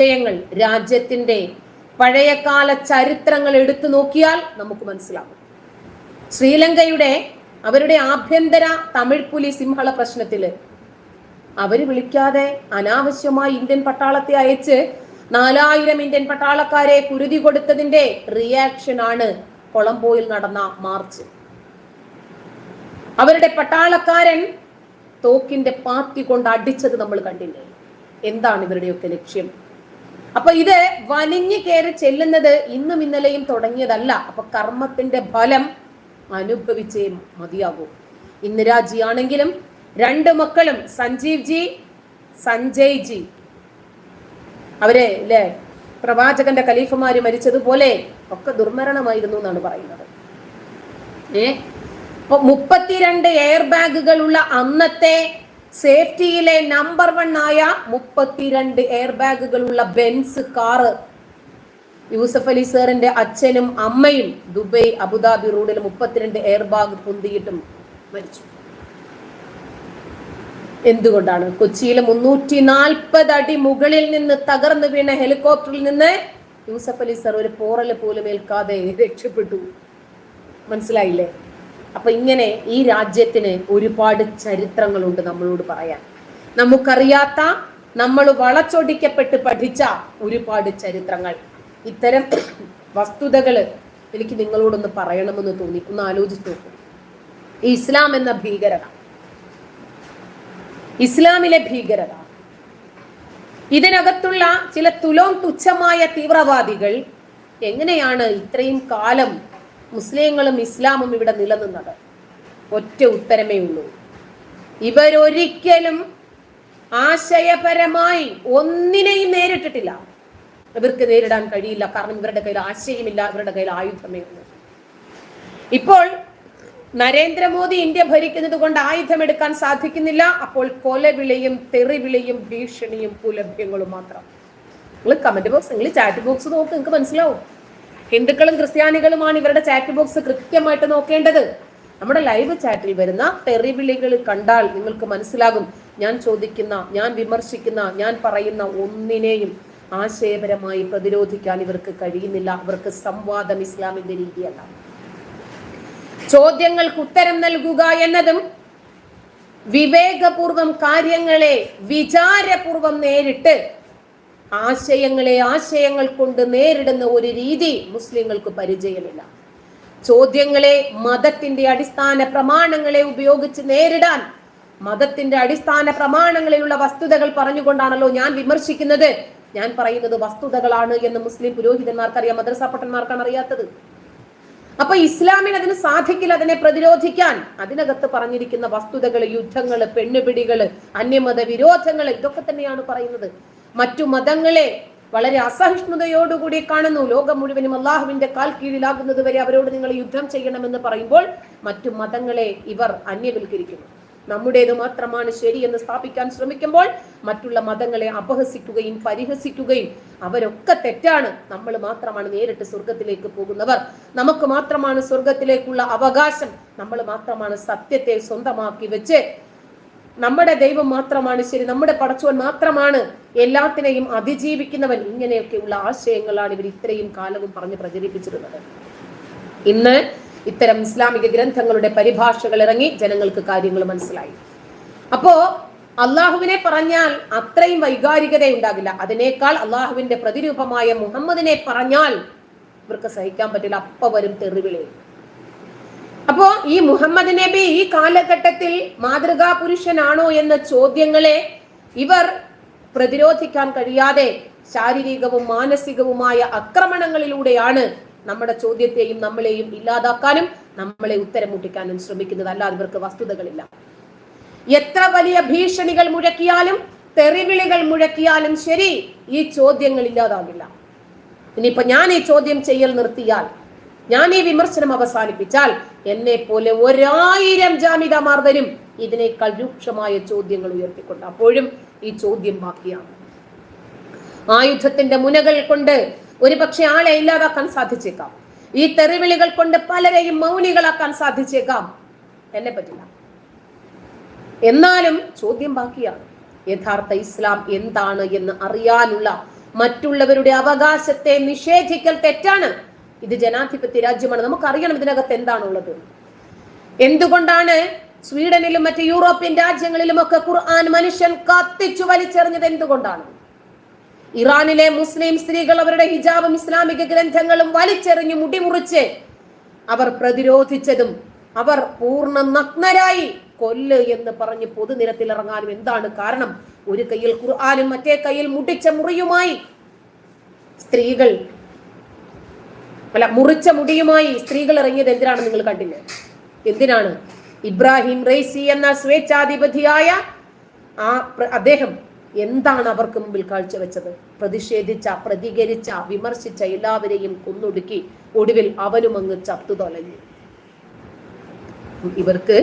വിഷയങ്ങൾ രാജ്യത്തിന്റെ പഴയകാല ചരിത്രങ്ങൾ എടുത്തു നോക്കിയാൽ നമുക്ക് മനസ്സിലാകും. ശ്രീലങ്കയുടെ അവരുടെ ആഭ്യന്തര തമിഴ് പുലി സിംഹള പ്രശ്നത്തിൽ അവർ വിളിക്കാതെ അനാവശ്യമായി ഇന്ത്യൻ പട്ടാളത്തെ അയച്ച് നാലായിരം ഇന്ത്യൻ പട്ടാളക്കാരെ കുരുതി കൊടുത്തതിന്റെ റിയാക്ഷൻ ആണ് കൊളംബോയിൽ നടന്ന മാർച്ച്. അവരുടെ പട്ടാളക്കാരൻ തോക്കിന്റെ പാത്തി കൊണ്ട് അടിച്ചത് നമ്മൾ കണ്ടില്ലേ? എന്താണ് ഇവരുടെയൊക്കെ ലക്ഷ്യം? അപ്പൊ ഇത് വലിഞ്ഞു കയറി ചെല്ലുന്നത് ഇന്നും ഇന്നലെയും തുടങ്ങിയതല്ല. അപ്പൊ കർമ്മത്തിന്റെ ഫലം അനുഭവിച്ചേ മതിയാകൂ. ഇന്ദിരാജി ആണെങ്കിലും രണ്ട് മക്കളും സഞ്ജീവ് ജി സഞ്ജയ് ജി. അവരെ അല്ലേ പ്രവാചകന്റെ ഖലീഫമാര് മരിച്ചതുപോലെ ഒക്കെ ദുർമരണമായിരുന്നു എന്നാണ് പറയുന്നത്. ഏ? മുപ്പത്തിരണ്ട് എയർ ബാഗുകളുള്ള അന്നത്തെ സേഫ്റ്റിയിലെ നമ്പർ വൺ ആയ മുപ്പത്തിരണ്ട് എയർ ബാഗുകളുള്ള ബെൻസ് കാറ്. യൂസഫ് അലി സാറിന്റെ അച്ഛനും അമ്മയും ദുബൈ അബുദാബി റോഡിൽ മുപ്പത്തിരണ്ട് എയർ ബാഗ് പൊന്തിയിട്ടും മരിച്ചു. എന്തുകൊണ്ടാണ്? കൊച്ചിയിലെ മുന്നൂറ്റി നാൽപ്പത് അടി മുകളിൽ നിന്ന് തകർന്നു വീണ ഹെലികോപ്റ്ററിൽ നിന്ന് യൂസഫ് അലി സർ ഒരു പോറൽ പോലും ഏൽക്കാതെ രക്ഷപ്പെട്ടു. മനസ്സിലായില്ലേ? അപ്പൊ ഇങ്ങനെ ഈ രാജ്യത്തിന് ഒരുപാട് ചരിത്രങ്ങളുണ്ട് നമ്മളോട് പറയാൻ. നമുക്കറിയാത്ത നമ്മൾ വളച്ചൊടിക്കപ്പെട്ട് പഠിച്ച ഒരുപാട് ചരിത്രങ്ങൾ. ഇത്തരം വസ്തുതകൾ എനിക്ക് നിങ്ങളോടൊന്ന് പറയണമെന്ന് തോന്നി. ഒന്ന് ആലോചിച്ച് നോക്കൂ. ഇസ്ലാം എന്ന ഭീകരത. ഇസ്ലാമിലെ ഭീകരത. ഇതിനകത്തുള്ള ചില തുലോം തുച്ഛമായ തീവ്രവാദികൾ എങ്ങനെയാണ് ഇത്രയും കാലം മുസ്ലിങ്ങളും ഇസ്ലാമും ഇവിടെ നിലനിന്നത്. ഒറ്റ ഉത്തരമേ ഉള്ളൂ. ഇവരൊരിക്കലും ആശയപരമായി ഒന്നിനെയും നേരിട്ടിട്ടില്ല. ഇവർക്ക് നേരിടാൻ കഴിയില്ല. കാരണം ഇവരുടെ കയ്യിൽ ആശയമില്ല. ഇവരുടെ കയ്യിൽ ആയുധമേ ഉള്ളൂ. ഇപ്പോൾ നരേന്ദ്രമോദി ഇന്ത്യ ഭരിക്കുന്നത് കൊണ്ട് ആയുധമെടുക്കാൻ സാധിക്കുന്നില്ല. അപ്പോൾ കൊലവിളിയും തെറിവിളിയും ഭീഷണിയും പുലഭ്യങ്ങളും മാത്രം. നിങ്ങൾ കമന്റ് ബോക്സ് നിങ്ങൾ ചാറ്റ് ബോക്സ് നോക്ക്. നിങ്ങൾക്ക് മനസ്സിലാവും. ഹിന്ദുക്കളും ക്രിസ്ത്യാനികളുമാണ് ഇവരുടെ ചാറ്റ് ബോക്സ് കൃത്യമായിട്ട് നോക്കേണ്ടത്. നമ്മുടെ ലൈവ് ചാറ്റിൽ വരുന്ന തെറിവിളികൾ കണ്ടാൽ നിങ്ങൾക്ക് മനസ്സിലാകും. ഞാൻ ചോദിക്കുന്ന ഞാൻ വിമർശിക്കുന്ന ഞാൻ പറയുന്ന ഒന്നിനെയും ആശയപരമായി പ്രതിരോധിക്കാൻ ഇവർക്ക് കഴിയുന്നില്ല. അവർക്ക് സംവാദം ഇസ്ലാമിന്റെ രീതിയല്ല. ചോദ്യങ്ങൾക്ക് ഉത്തരം നൽകുക എന്നതും വിവേകപൂർവം കാര്യങ്ങളെ വിചാരപൂർവം നേരിട്ട് ആശയങ്ങളെ ആശയങ്ങൾ കൊണ്ട് നേരിടുന്ന ഒരു രീതി മുസ്ലിങ്ങൾക്ക് പരിചയമില്ല. ചോദ്യങ്ങളെ മതത്തിന്റെ അടിസ്ഥാന പ്രമാണങ്ങളെ ഉപയോഗിച്ച് നേരിടാൻ മതത്തിന്റെ അടിസ്ഥാന പ്രമാണങ്ങളിലുള്ള വസ്തുതകൾ പറഞ്ഞുകൊണ്ടാണല്ലോ ഞാൻ വിമർശിക്കുന്നത്. ഞാൻ പറയുന്നത് വസ്തുതകളാണ് എന്ന് മുസ്ലിം പുരോഹിതന്മാർക്കറിയാം മദ്രസ പട്ടന്മാർക്കാണ് അറിയാത്തത്. അപ്പൊ ഇസ്ലാമിന് അതിന് സാധിക്കില്ല അതിനെ പ്രതിരോധിക്കാൻ. അതിനകത്ത് പറഞ്ഞിരിക്കുന്ന വസ്തുതകൾ യുദ്ധങ്ങൾ പെണ്ണുപിടികൾ അന്യമത വിരോധങ്ങൾ ഇതൊക്കെ തന്നെയാണ് പറയുന്നത്. മറ്റു മതങ്ങളെ വളരെ അസഹിഷ്ണുതയോടുകൂടി കാണുന്നു. ലോകം മുഴുവനും അള്ളാഹുവിന്റെ കാൽ കീഴിലാകുന്നത് വരെ അവരോട് നിങ്ങൾ യുദ്ധം ചെയ്യണമെന്ന് പറയുമ്പോൾ മറ്റു മതങ്ങളെ ഇവർ അന്യവൽക്കരിക്കുന്നു. നമ്മുടേത് മാത്രമാണ് ശരി എന്ന് സ്ഥാപിക്കാൻ ശ്രമിക്കുമ്പോൾ മറ്റുള്ള മതങ്ങളെ അപഹസിക്കുകയും പരിഹസിക്കുകയും അവരൊക്കെ തെറ്റാണ്. നമ്മൾ മാത്രമാണ് നേരിട്ട് സ്വർഗത്തിലേക്ക് പോകുന്നവർ. നമുക്ക് മാത്രമാണ് സ്വർഗത്തിലേക്കുള്ള അവകാശം. നമ്മൾ മാത്രമാണ് സത്യത്തെ സ്വന്തമാക്കി വെച്ച് നമ്മുടെ ദൈവം മാത്രമാണ് ശരി നമ്മുടെ പടച്ചുവൻ മാത്രമാണ് എല്ലാത്തിനെയും അതിജീവിക്കുന്നവൻ. ഇങ്ങനെയൊക്കെയുള്ള ആശയങ്ങളാണ് ഇവർ ഇത്രയും കാലവും പറഞ്ഞ് പ്രചരിപ്പിച്ചിരുന്നത്. ഇന്ന് ഇത്തരം ഇസ്ലാമിക ഗ്രന്ഥങ്ങളുടെ പരിഭാഷകൾ ഇറങ്ങി ജനങ്ങൾക്ക് കാര്യങ്ങൾ മനസ്സിലായി. അപ്പോ അള്ളാഹുവിനെ പറഞ്ഞാൽ അത്രയും വൈകാരികത ഉണ്ടാകില്ല അതിനേക്കാൾ അള്ളാഹുവിന്റെ പ്രതിരൂപമായ മുഹമ്മദിനെ പറഞ്ഞാൽ ഇവർക്ക് സഹിക്കാൻ പറ്റില്ല. അപ്പ വരും തെറിവിളി. അപ്പോ ഈ മുഹമ്മദ് നബി ഈ കാലഘട്ടത്തിൽ മാതൃകാ പുരുഷനാണോ എന്ന ചോദ്യങ്ങളെ ഇവർ പ്രതിരോധിക്കാൻ കഴിയാതെ ശാരീരികവും മാനസികവുമായ ആക്രമണങ്ങളിലൂടെയാണ് നമ്മുടെ ചോദ്യത്തെയും നമ്മളെയും ഇല്ലാതാക്കാനും നമ്മളെ ഉത്തരം മുട്ടിക്കാനും ശ്രമിക്കുന്നത്. അല്ലാതെ ഇവർക്ക് വസ്തുതകളില്ല. എത്ര വലിയ ഭീഷണികൾ മുഴക്കിയാലും തെറിവിളികൾ മുഴക്കിയാലും ശരി ഈ ചോദ്യങ്ങൾ ഇല്ലാതാകില്ല. ഇനിയിപ്പോ ഞാൻ ഈ ചോദ്യം ചെയ്യൽ നിർത്തിയാൽ ഞാൻ ഈ വിമർശനം അവസാനിപ്പിച്ചാൽ എന്നെ പോലെ ഒരായിരം ജാമിതമാർ വരും. ഇതിനേക്കാൾ രൂക്ഷമായ ചോദ്യങ്ങൾ ഉയർത്തിക്കൊണ്ട് അപ്പോഴും ഈ ചോദ്യം ബാക്കിയാണ്. ആയുധത്തിന്റെ മുനകൾ കൊണ്ട് ഒരുപക്ഷെ ആളെ ഇല്ലാതാക്കാൻ സാധിച്ചേക്കാം. ഈ തെറിവിളികൾ കൊണ്ട് പലരെയും മൗനികളാക്കാൻ സാധിച്ചേക്കാം. എന്നെ പറ്റില്ല എന്നാലും ചോദ്യം ബാക്കിയാണ്. യഥാർത്ഥ ഇസ്ലാം എന്താണ് എന്ന് അറിയാനുള്ള മറ്റുള്ളവരുടെ അവകാശത്തെ നിഷേധിക്കൽ തെറ്റാണ്. ഇത് ജനാധിപത്യ രാജ്യമാണ്. നമുക്കറിയണം ഇതിനകത്ത് എന്താണുള്ളത്. എന്തുകൊണ്ടാണ് സ്വീഡനിലും മറ്റ് യൂറോപ്യൻ രാജ്യങ്ങളിലും ഒക്കെ ഖുർആൻ മനുഷ്യൻ കത്തിച്ചു വലിച്ചെറിഞ്ഞത് എന്തുകൊണ്ടാണ്? ഇറാനിലെ മുസ്ലിം സ്ത്രീകൾ അവരുടെ ഹിജാബും ഇസ്ലാമിക ഗ്രന്ഥങ്ങളും വലിച്ചെറിഞ്ഞ് മുടിമുറിച്ച് അവർ പ്രതിരോധിച്ചതും അവർ പൂർണ നഗ്നരായി കൊല്ല് എന്ന് പറഞ്ഞ് പൊതുനിരത്തിൽ ഇറങ്ങാനും എന്താണ് കാരണം? ഒരു കയ്യിൽ ഖുർആാനും മറ്റേ കയ്യിൽ മുടിച്ച മുറിയുമായി സ്ത്രീകൾ അല്ല മുറിച്ച മുടിയുമായി സ്ത്രീകൾ ഇറങ്ങിയത് എന്തിനാണ് നിങ്ങൾ കണ്ടില്ല? എന്തിനാണ്? ഇബ്രാഹിം റൈസി എന്ന സ്വേച്ഛാധിപതിയായ ആ അദ്ദേഹം എന്താണ് അവർക്ക് മുമ്പിൽ കാഴ്ചവെച്ചത്? പ്രതിഷേധിച്ച പ്രതികരിച്ച വിമർശിച്ച എല്ലാവരെയും കൊന്നൊടുക്കി ഒടുവിൽ അവനും അങ്ങ് ചത്തു തൊലഞ്ഞു ഇവർക്ക്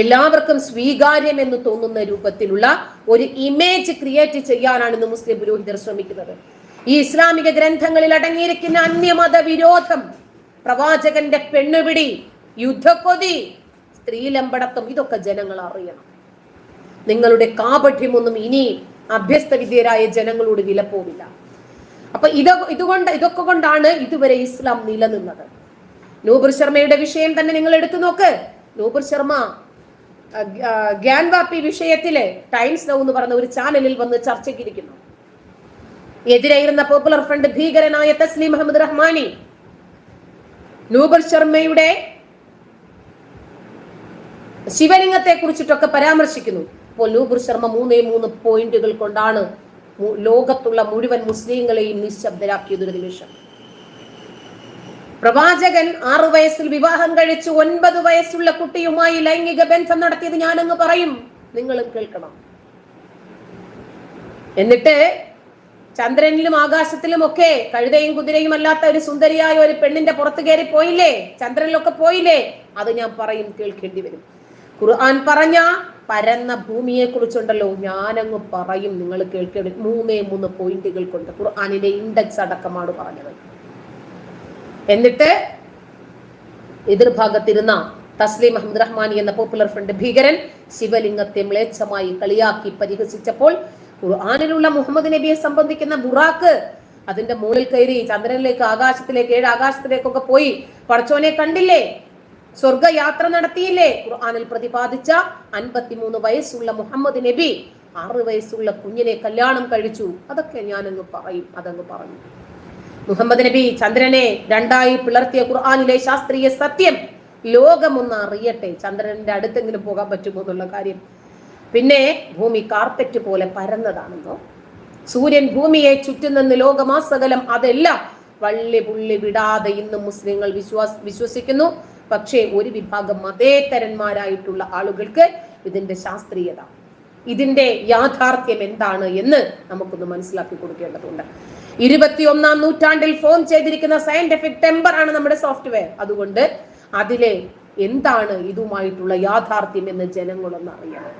എല്ലാവർക്കും സ്വീകാര്യം എന്ന് തോന്നുന്ന രൂപത്തിലുള്ള ഒരു ഇമേജ് ക്രിയേറ്റ് ചെയ്യാനാണ് ഇന്ന് മുസ്ലിം പുരോഹിതർ ശ്രമിക്കുന്നത്. ഈ ഇസ്ലാമിക ഗ്രന്ഥങ്ങളിൽ അടങ്ങിയിരിക്കുന്ന അന്യമത വിരോധം പ്രവാചകന്റെ പെണ്ണുപിടി യുദ്ധക്കൊതി സ്ത്രീലമ്പടത്തം ഇതൊക്കെ ജനങ്ങൾ അറിയണം. നിങ്ങളുടെ കാപഠ്യമൊന്നും ഇനി അഭ്യസ്ത വിദ്യരായ ജനങ്ങളോട് വിലപ്പോവില്ല. അപ്പൊ ഇത ഇതുകൊണ്ട് ഇതൊക്കെ കൊണ്ടാണ് ഇതുവരെ ഇസ്ലാം നിലനിന്നത്. നൂപുർ ശർമ്മയുടെ വിഷയം തന്നെ നിങ്ങൾ എടുത്തു നോക്ക്. നൂപുർ ശർമ്മ ഗ്യാൻവാപ്പി വിഷയത്തിൽ ടൈംസ് നൗ എന്ന് പറഞ്ഞ ഒരു ചാനലിൽ വന്ന് ചർച്ചയ്ക്കിരിക്കുന്നു എതിരായിരുന്ന പോപ്പുലർ ഫ്രണ്ട് ഭീകരനായ തസ്ലീം അഹമ്മദ് റഹ്മാനി നൂബർ ശർമ്മയുടെ ശിവലിംഗത്തെ കുറിച്ചിട്ടൊക്കെ പരാമർശിക്കുന്നു. അപ്പോൾ നൂബുർ ശർമ്മ മൂന്നേ മൂന്ന് പോയിന്റുകൾ കൊണ്ടാണ് ലോകത്തുള്ള മുഴുവൻ മുസ്ലിങ്ങളെയും നിശബ്ദരാക്കിയത് ഒരു നിമിഷം. പ്രവാചകൻ ആറു വയസ്സിൽ വിവാഹം കഴിച്ച് ഒൻപത് വയസ്സുള്ള കുട്ടിയുമായി ലൈംഗിക ബന്ധം നടത്തിയത് ഞാനങ്ങ് പറയും. നിങ്ങളും കേൾക്കണം. എന്നിട്ട് ചന്ദ്രനിലും ആകാശത്തിലും ഒക്കെ കഴുതയും കുതിരയും അല്ലാത്ത ഒരു സുന്ദരിയായ ഒരു പെണ്ണിന്റെ പുറത്ത് കയറി പോയില്ലേ? ചന്ദ്രനിലൊക്കെ പോയില്ലേ? അത് ഞാൻ പറയും കേൾക്കേണ്ടി വരും. ഖുർആൻ പറഞ്ഞ പരന്ന ഭൂമിയെ കുറിച്ചുണ്ടല്ലോ ഞാനങ്ങ് പറയും നിങ്ങൾ കേൾക്കേണ്ടി മൂന്നേ മൂന്ന് പോയിന്റുകൾ കൊണ്ട് ഖുർആാനിന്റെ ഇൻഡെക്സ് അടക്കമാണ് പറഞ്ഞത്. എന്നിട്ട് എതിർഭാഗത്തിരുന്ന തസ്ലീം അഹമ്മദ് റഹ്മാനി എന്ന പോപ്പുലർ ഫ്രണ്ട് ഭീകരൻ ശിവലിംഗത്തെ മ്ലേച്ഛമായി കളിയാക്കി പരിഹസിച്ചപ്പോൾ ഖുർആാനിലുള്ള മുഹമ്മദ് നബിയെ സംബന്ധിക്കുന്ന ബുറാക്ക് അതിന്റെ മുകളിൽ കയറി ചന്ദ്രനിലേക്ക് ആകാശത്തിലേക്ക് ഏഴ് ആകാശത്തിലേക്കൊക്കെ പോയി. പടച്ചോനെ കണ്ടില്ലേ? സ്വർഗയാത്ര നടത്തിയില്ലേ? ഖുർആാനിൽ പ്രതിപാദിച്ച അൻപത്തിമൂന്ന് വയസ്സുള്ള മുഹമ്മദ് നബി ആറ് വയസ്സുള്ള കുഞ്ഞിനെ കല്യാണം കഴിച്ചു. അതൊക്കെ ഞാനങ്ങ് പറയും അതങ്ങ് പറഞ്ഞു. മുഹമ്മദ് നബി ചന്ദ്രനെ രണ്ടായി പിളർത്തിയ ഖുർആാനിലെ ശാസ്ത്രീയ സത്യം ലോകമൊന്ന് അറിയട്ടെ. ചന്ദ്രന്റെ അടുത്തെങ്കിലും പോകാൻ പറ്റുമോ എന്നുള്ള കാര്യം പിന്നെ ഭൂമി കാർപ്പറ്റ് പോലെ പരന്നതാണെന്നോ? സൂര്യൻ ഭൂമിയെ ചുറ്റുന്നെന്ന് ലോകമാസകലം അതെല്ലാം വള്ളി പുള്ളി വിടാതെ ഇന്ന് മുസ്ലിങ്ങൾ വിശ്വാസ വിശ്വസിക്കുന്നു. പക്ഷേ ഒരു വിഭാഗം മതേതരന്മാരായിട്ടുള്ള ആളുകൾക്ക് ഇതിന്റെ ശാസ്ത്രീയത ഇതിന്റെ യാഥാർത്ഥ്യം എന്താണ് എന്ന് നമുക്കൊന്ന് മനസ്സിലാക്കി കൊടുക്കേണ്ടതുണ്ട്. ഇരുപത്തിയൊന്നാം നൂറ്റാണ്ടിൽ ഫോൺ ചെയ്തിരിക്കുന്ന സയന്റിഫിക് ടെമ്പർ ആണ് നമ്മുടെ സോഫ്റ്റ്വെയർ അതുകൊണ്ട് അതിലെ എന്താണ് ഇതുമായിട്ടുള്ള യാഥാർത്ഥ്യം എന്ന് ജനങ്ങളൊന്ന് അറിയണം.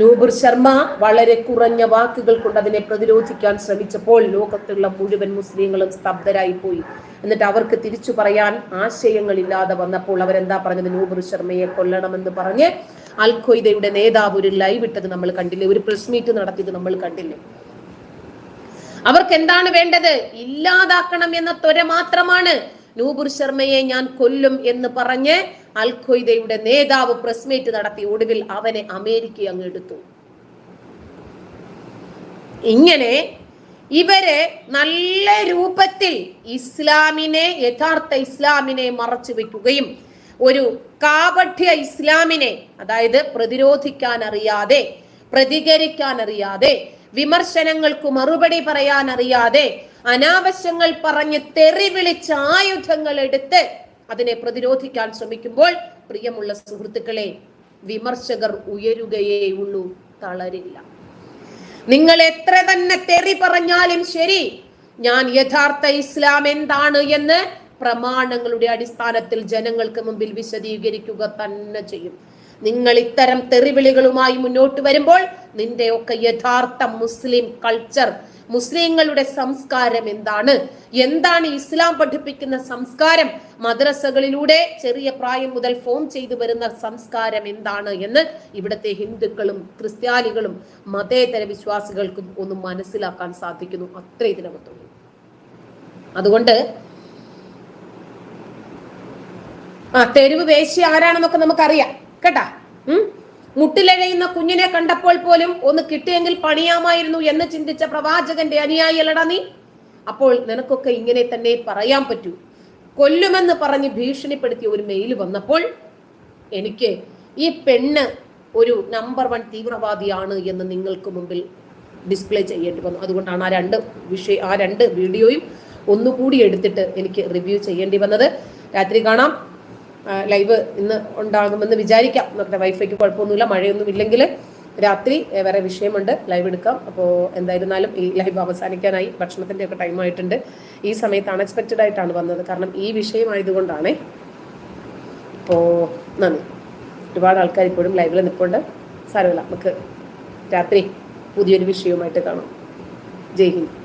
നൂബുർ ശർമ്മ വളരെ കുറഞ്ഞ വാക്കുകൾ കൊണ്ട് അതിനെ പ്രതിരോധിക്കാൻ ശ്രമിച്ചപ്പോൾ ലോകത്തുള്ള മുഴുവൻ മുസ്ലിങ്ങളും സ്തബ്ധരായി പോയി എന്നിട്ട് അവർക്ക് തിരിച്ചു പറയാൻ ആശയങ്ങളില്ലാതെ വന്നപ്പോൾ അവരെന്താ പറഞ്ഞത്? നൂബുർ ശർമ്മയെ കൊല്ലണമെന്ന് പറഞ്ഞ് അൽ ഖ്വയ്ദയുടെ നേതാവ് ഒരു ലൈവ് ഇട്ടത് നമ്മൾ കണ്ടില്ലേ? ഒരു പ്രസ് മീറ്റ് നടത്തിയത് നമ്മൾ കണ്ടില്ലേ? അവർക്ക് എന്താണ് വേണ്ടത്? ഇല്ലാതാക്കണം എന്ന ത്വര മാത്രമാണ് നൂബുർ ശർമ്മയെ ഞാൻ കൊല്ലും എന്ന് പറഞ്ഞ് അൽ ഖ്വയ്ദയുടെ നേതാവ് പ്രസ് മീറ്റ് നടത്തി ഒടുവിൽ അവനെ അമേരിക്ക അങ്ങ് എടുത്തു. ഇങ്ങനെ ഇവരെ നല്ല രൂപത്തിൽ ഇസ്ലാമിനെ യഥാർത്ഥ ഇസ്ലാമിനെ മറച്ചു വെക്കുകയും ഒരു കാപഠ്യ ഇസ്ലാമിനെ അതായത് പ്രതിരോധിക്കാൻ അറിയാതെ പ്രതികരിക്കാൻ അറിയാതെ വിമർശനങ്ങൾക്ക് മറുപടി പറയാൻ അറിയാതെ അനാവശ്യങ്ങൾ പറഞ്ഞ് തെറി വിളിച്ച ആയുധങ്ങൾ എടുത്ത് അതിനെ പ്രതിരോധിക്കാൻ ശ്രമിക്കുമ്പോൾ പ്രിയമുള്ള സുഹൃത്തുക്കളെ വിമർശകർ ഉയരുകയേ ഉള്ളൂ തളരില്ല. നിങ്ങൾ എത്ര തന്നെ തെറി പറഞ്ഞാലും ശരി ഞാൻ യഥാർത്ഥ ഇസ്ലാം എന്താണ് എന്ന് പ്രമാണങ്ങളുടെ അടിസ്ഥാനത്തിൽ ജനങ്ങൾക്ക് മുമ്പിൽ വിശദീകരിക്കുക തന്നെ ചെയ്യും. നിങ്ങൾ ഇത്തരം തെറിവിളികളുമായി മുന്നോട്ട് വരുമ്പോൾ നിന്റെയൊക്കെ യഥാർത്ഥ മുസ്ലിം കൾച്ചർ മുസ്ലിങ്ങളുടെ സംസ്കാരം എന്താണ്? എന്താണ് ഇസ്ലാം പഠിപ്പിക്കുന്ന സംസ്കാരം? മദ്രസകളിലൂടെ ചെറിയ പ്രായം മുതൽ ഫോം ചെയ്തു വരുന്ന സംസ്കാരം എന്താണ് എന്ന് ഇവിടുത്തെ ഹിന്ദുക്കളും ക്രിസ്ത്യാനികളും മതേതര വിശ്വാസികൾക്കും ഒന്ന് മനസ്സിലാക്കാൻ സാധിക്കുന്നു. അത്ര ഇതിനകത്തുള്ളൂ. അതുകൊണ്ട് ആ തെരുവ് വേശി ആരാണെന്നൊക്കെ നമുക്കറിയാം. കേട്ടാ? ഉം? മുട്ടിലഴയുന്ന കുഞ്ഞിനെ കണ്ടപ്പോൾ പോലും ഒന്ന് കിട്ടിയെങ്കിൽ പണിയാമായിരുന്നു എന്ന് ചിന്തിച്ച പ്രവാചകന്റെ അനുയായിയല്ലടാ നീ? അപ്പോൾ നിനക്കൊക്കെ ഇങ്ങനെ തന്നെ പറയാൻ പറ്റൂ. കൊല്ലുമെന്ന് പറഞ്ഞ് ഭീഷണിപ്പെടുത്തിയ ഒരു മെയിൽ വന്നപ്പോൾ എനിക്ക് ഈ പെണ്ണ് ഒരു നമ്പർ വൺ തീവ്രവാദിയാണ് എന്ന് നിങ്ങൾക്ക് മുമ്പിൽ ഡിസ്പ്ലേ ചെയ്യേണ്ടി വന്നു. അതുകൊണ്ടാണ് ആ രണ്ട് വിഷയ ആ രണ്ട് വീഡിയോയും ഒന്നുകൂടി എടുത്തിട്ട് എനിക്ക് റിവ്യൂ ചെയ്യേണ്ടി വന്നത്. രാത്രി കാണാം. ലൈവ് ഇന്ന് ഉണ്ടാകുമെന്ന് വിചാരിക്കാം. നോക്കട്ടെ വൈഫൈക്ക് കുഴപ്പമൊന്നുമില്ല മഴയൊന്നും ഇല്ലെങ്കിൽ രാത്രി വേറെ വിഷയമുണ്ട്. ലൈവ് എടുക്കാം. അപ്പോൾ എന്തായിരുന്നാലും ഈ ലൈവ് അവസാനിക്കാനായി ഭക്ഷണത്തിന്റെ ഒക്കെ ടൈം ആയിട്ടുണ്ട്. ഈ സമയത്ത് അൺഎക്സ്പെക്റ്റഡ് ആയിട്ടാണ് വന്നത്. കാരണം ഈ വിഷയമായതുകൊണ്ടാണേ അപ്പോൾ നന്ദി. ഒരുപാട് ആൾക്കാർ ഇപ്പോഴും ലൈവിൽ നിൽപ്പുണ്ട് സാരമില്ല നമുക്ക് രാത്രി പുതിയൊരു വിഷയവുമായിട്ട് കാണാം. ജയ് ഹിന്ദ്.